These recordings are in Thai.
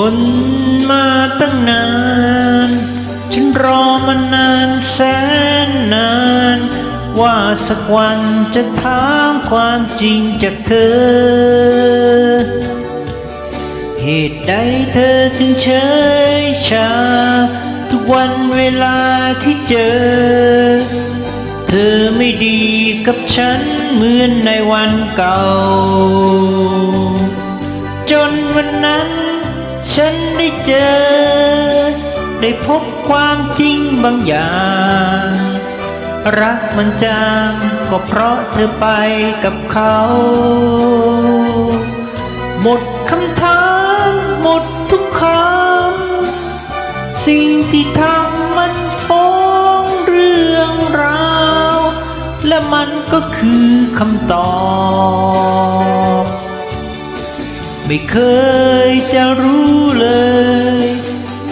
ทนมาตั้งนาน ฉันรอมานานแสนนาน ว่าสักวันจะถามความจริงจากเธอ เหตุใดเธอจึงเฉยชา ทุกวันเวลาที่เจอ เธอไม่ดีกับฉันเหมือนในวันเก่า จนวันนั้น ฉันได้เจอ ได้พบความจริงบางอย่าง รักมันจางก็เพราะเธอไปกับเขา หมดคำถามหมดทุกคำสิ่งที่ทำมันฟ้องเรื่องราว และมันก็คือคำตอบ ไม่เคยจะรู้เลย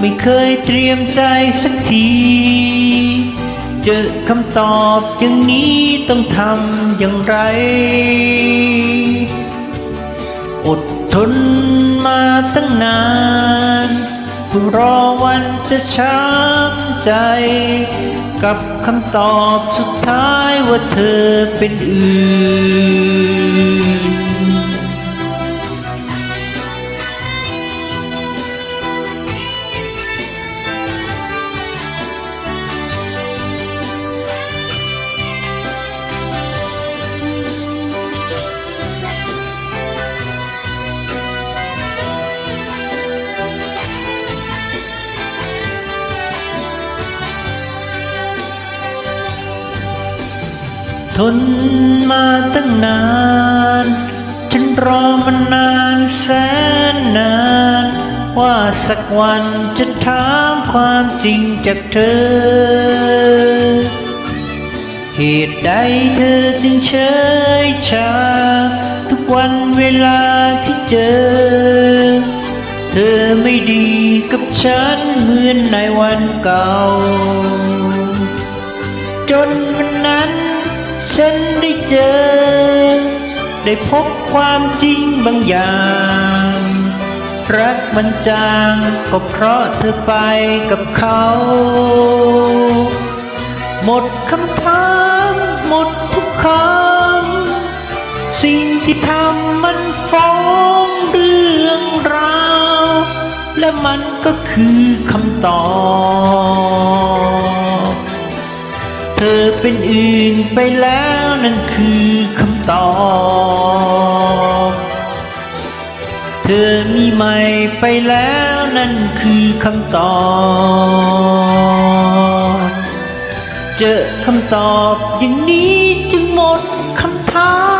ไม่เคยเตรียมใจสักที เจอคำตอบอย่างนี้ต้องทำอย่างไร อดทนมาตั้งนานรอวันจะช้ำใจ กับคำตอบสุดท้ายว่าเธอเป็นอื่น ทนมาตั้งนาน ฉันรอมานานแสนนาน ว่าสักวันจะถามความจริงจากเธอ เหตุใดเธอจึงเฉยชา ทุกวันเวลาที่เจอ เธอไม่ดีกับฉันเหมือนในวันเก่า จนวันนั้น ฉันได้เจอ ได้พบความจริงบางอย่าง รักมันจางก็เพราะเธอไปกับเขา หมดคำถามหมดทุกคำสิ่งที่ทำมันฟ้องเรื่องราว และมันก็คือคำตอบ เป็นอื่นไปแล้วนั่นคือคำตอบ เธอมีใหม่ไปแล้วนั่นคือคำตอบ เจอคำตอบอย่างนี้จึงหมดคำถาม